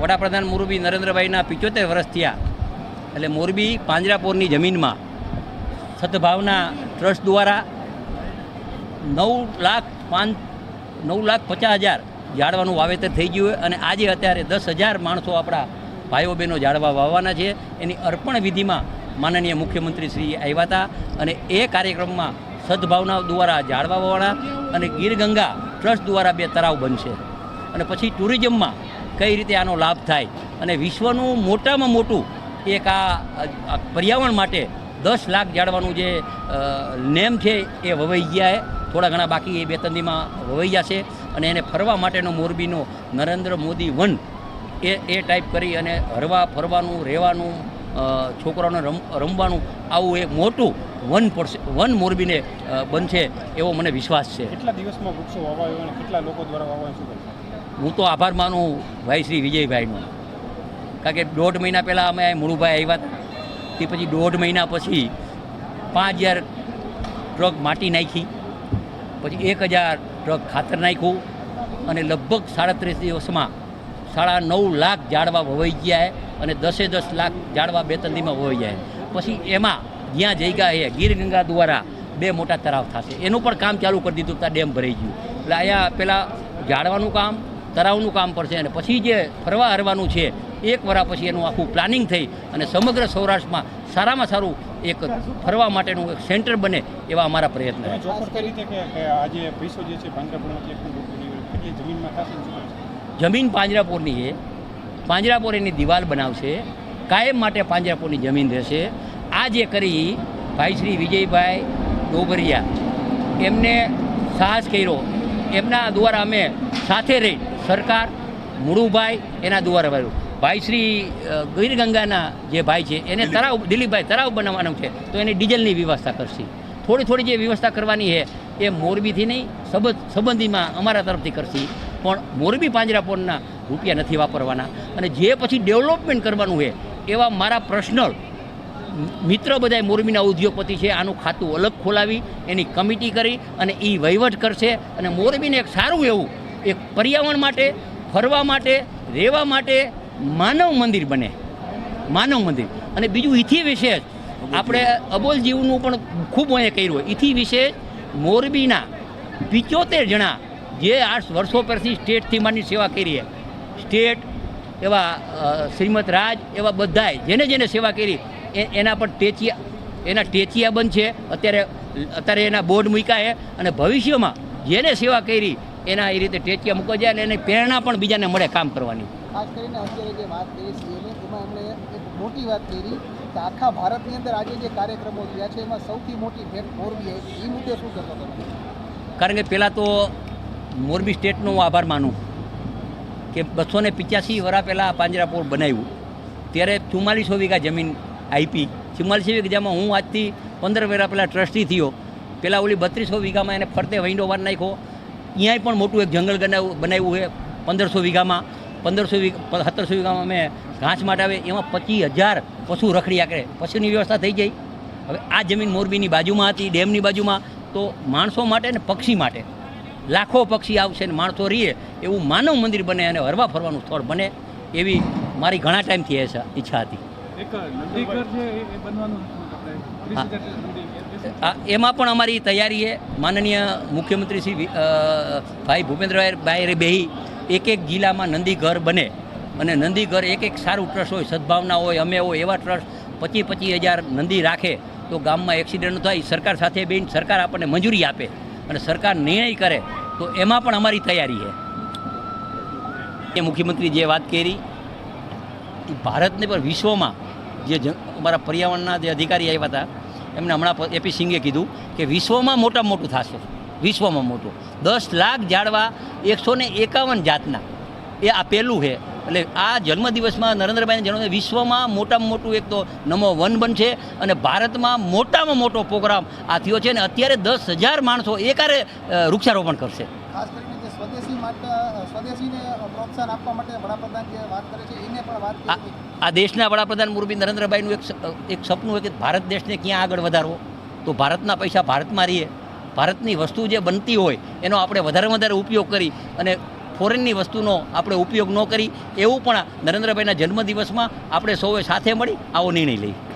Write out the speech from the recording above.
વડાપ્રધાન મોરબી નરેન્દ્રભાઈના પિચોતેર વર્ષ થયા. એટલે મોરબી પાંજરાપોરની જમીનમાં સદભાવના ટ્રસ્ટ દ્વારા નવ લાખ પાંચ, નવ લાખ પચાસ હજાર ઝાડવાનું વાવેતર થઈ ગયું અને આજે અત્યારે દસ હજાર માણસો આપણા ભાઈઓ બહેનો ઝાડવા વાવવાના છે. એની અર્પણ વિધિમાં માનનીય મુખ્યમંત્રી શ્રી આવ્યા હતા અને એ કાર્યક્રમમાં સદભાવના દ્વારા ઝાડવા વાવવાના અને ગીર ગંગા ટ્રસ્ટ દ્વારા બે તળાવ બનશે. અને પછી ટુરિઝમમાં કઈ રીતે આનો લાભ થાય? અને વિશ્વનું મોટામાં મોટું એક આ પર્યાવરણ માટે દસ લાખ જાળવાનું જે નેમ છે એ વવાઈ ગયા થોડા ઘણા બાકી એ બે તંદીમાં વવાઈ જશે અને એને ફરવા માટેનો મોરબીનો નરેન્દ્ર મોદી વન એ એ ટાઈપ કરી અને હરવા, ફરવાનું, રહેવાનું છોકરાઓને રમ, રમવાનું આવું એક મોટું વન પડશે વન મોરબીને બનશે એવો મને વિશ્વાસ છે. કેટલા દિવસમાં વૃક્ષો વાવાયો અને કેટલા લોકો દ્વારા વાવાયો, શું હું તો આભાર માનું ભાઈ શ્રી વિજયભાઈનો. કારણ કે દોઢ મહિના પહેલાં અમે મુળુભાઈ આવ્યા હતા. તે પછી દોઢ મહિના પછી પાંચ હજાર ટ્રક માટી નાખી. પછી એક હજાર ટ્રક ખાતર નાખ્યું. અને લગભગ સાડત્રીસ દિવસમાં સાડા નવ લાખ ઝાડવા વવાઈ ગયા અને દસે દસ લાખ ઝાડવા બે તંદીમાં વવાઈ જાય પછી એમાં જ્યાં જગ્યા છે ગીર ગંગા દ્વારા બે મોટા તળાવ થશે. એનું પણ કામ ચાલુ કરી દીધું, ત્યાં ડેમ ભરાઈ ગયું. એટલે અહીંયા પહેલાં ઝાડવાનું કામ તળાવનું કામ પડશે અને પછી જે ફરવા હરવાનું છે એક વરા પછી એનું આખું પ્લાનિંગ થઈ અને સમગ્ર સૌરાષ્ટ્રમાં સારામાં સારું એક ફરવા માટેનું એક સેન્ટર બને એવા અમારા પ્રયત્ન જમીન પાંજરાપોરની છે. પાંજરાપોર એની દિવાલ બનાવશે. કાયમ માટે પાંજરાપોરની જમીન રહેશે. આ જે કરી ભાઈ શ્રી વિજયભાઈ ડોબરિયા એમને સાહસ કર્યો. એમના દ્વારા અમે સાથે રહી સરકાર મુળુભાઈ એના દ્વારા વાળું. ભાઈ શ્રી ગીરગંગાના જે ભાઈ છે એને તળાવ દિલીપભાઈ તળાવ બનાવવાનું છે તો એની ડીઝલની વ્યવસ્થા કરશે. થોડી થોડી જે વ્યવસ્થા કરવાની છે એ મોરબીથી નહીં સંબંધ સંબંધીમાં અમારા તરફથી કરશે. પણ મોરબી પાંજરાપોળના રૂપિયા નથી વાપરવાના. અને જે પછી ડેવલપમેન્ટ કરવાનું છે એવા મારા પર્સનલ મિત્ર બધા મોરબીના ઉદ્યોગપતિ છે આનું ખાતું અલગ ખોલાવી એની કમિટી કરી અને એ વહીવટ કરશે. અને મોરબીને એક સારું એવું એક પર્યાવરણ માટે, ફરવા માટે, રહેવા માટે માનવ મંદિર બને. માનવ મંદિર. અને બીજું ઇથી વિશેષ, આપણે અબોલ જીવનું પણ ખૂબ અહીંયા કર્યું ઇથી વિશેષ, મોરબીના પિચોતેર જણા જે આઠ વર્ષો પરથી સ્ટેટથી માની સેવા કરી છે સ્ટેટ, એવા શ્રીમદ રાજ, એવા બધાય જેને જેને સેવા કરી એના પણ ટેચિયા, એના ટેચિયા બંધ છે. અત્યારે અત્યારે એના બોર્ડ મૂક્યા છે અને ભવિષ્યમાં જેને સેવા કરી એના એ રીતે ટેચિયા મૂકવા જાય અને એની પ્રેરણા પણ બીજાને મળે કામ કરવાની. ખાસ કરીને અત્યારે જે વાત કરી સીએમએ એમાં એમણે એક મોટી વાત કરી કે આખા ભારતની અંદર આજે જે કાર્યક્રમો થયા છે એમાં સૌથી મોટી ભેટ મોરબી આવી એ મુદ્દે શું કરતો તમે? કારણ કે પહેલાં તો મોરબી સ્ટેટનો હું આભાર માનું કે બસો ને પિચ્યાસી વર્ષ પહેલાં પાંજરાપોળ બનાવ્યું. ત્યારે ચુમ્માલીસો વીઘા જમીન આપી. ચુમ્માલીસો વીઘામાં હું આજથી પંદર વર્ષ પહેલાં ટ્રસ્ટી થયો. પહેલાં ઓલી બત્રીસો વીઘામાં એને ફરતે વહીંડો વાર નાખ્યો. ત્યાંય પણ મોટું એક જંગલ બનાવ્યું બનાવ્યું છે પંદરસો વીઘામાં. પંદરસો વીઘા સત્તરસો વીઘામાં અમે ઘાસ માટે આવે એમાં પચીસ હજાર પશુ રખડી આકરે પશુની વ્યવસ્થા થઈ જાય હવે આ જમીન મોરબીની બાજુમાં હતી ડેમની બાજુમાં. તો માણસો માટે ને પક્ષી માટે. લાખો પક્ષી આવશે ને માણસો રહીએ એવું માનવ મંદિર બને અને હરવા ફરવાનું સ્થળ બને એવી મારી ઘણા ટાઈમથી ઈચ્છા હતી. નંદીઘર એમાં પણ અમારી તૈયારી છે. માનનીય મુખ્યમંત્રી શ્રી ભાઈ ભૂપેન્દ્રભાઈ બેહી એક એક જિલ્લામાં નંદી ઘર બને અને નંદી ઘર એક એક સારું ટ્રસ્ટ હોય, સદભાવના હોય, અમે હોય એવા ટ્રસ્ટ પચીસ પચીસ હજાર નંદી રાખે તો ગામમાં એક્સિડન્ટ થાય, સરકાર સાથે બેન સરકાર આપણને મંજૂરી આપે અને સરકાર નિર્ણય કરે તો એમાં પણ અમારી તૈયારી છે. એ મુખ્યમંત્રી જે વાત કરી, એ ભારતને પણ વિશ્વમાં જે અમારા પર્યાવરણના જે અધિકારી આવ્યા હતા એમને હમણાં એપી સિંઘે કીધું કે વિશ્વમાં મોટામાં મોટું થશે. વિશ્વમાં મોટું. દસ લાખ ઝાડવા એકસો ને એકાવન જાતના. એ આ પહેલું છે. એટલે આ જન્મદિવસમાં નરેન્દ્રભાઈને જન્મ વિશ્વમાં મોટામાં મોટું એક તો નમો વન બનશે અને ભારતમાં મોટામાં મોટો પ્રોગ્રામ આ થયો છે ને અત્યારે દસ હજાર માણસો એકારે વૃક્ષારોપણ કરશે. ખાસ કરીને જે સ્વદેશી માટે સ્વદેશીને પ્રોત્સાહન આપવા માટે વડાપ્રધાન જે વાત કરે છે એને પણ વાત આ દેશના વડાપ્રધાન મુરબી નરેન્દ્રભાઈનું એક એક સપનું હોય કે ભારત દેશને ક્યાં આગળ વધારવો? તો ભારતના પૈસા ભારતમાં રહીએ. ભારતની વસ્તુ જે બનતી હોય એનો આપણે વધારે વધારે ઉપયોગ કરી અને ફોરેનની વસ્તુનો આપણે ઉપયોગ ન કરી એવું પણ નરેન્દ્રભાઈના જન્મદિવસમાં આપણે સૌએ સાથે મળી આવો નિર્ણય લઈ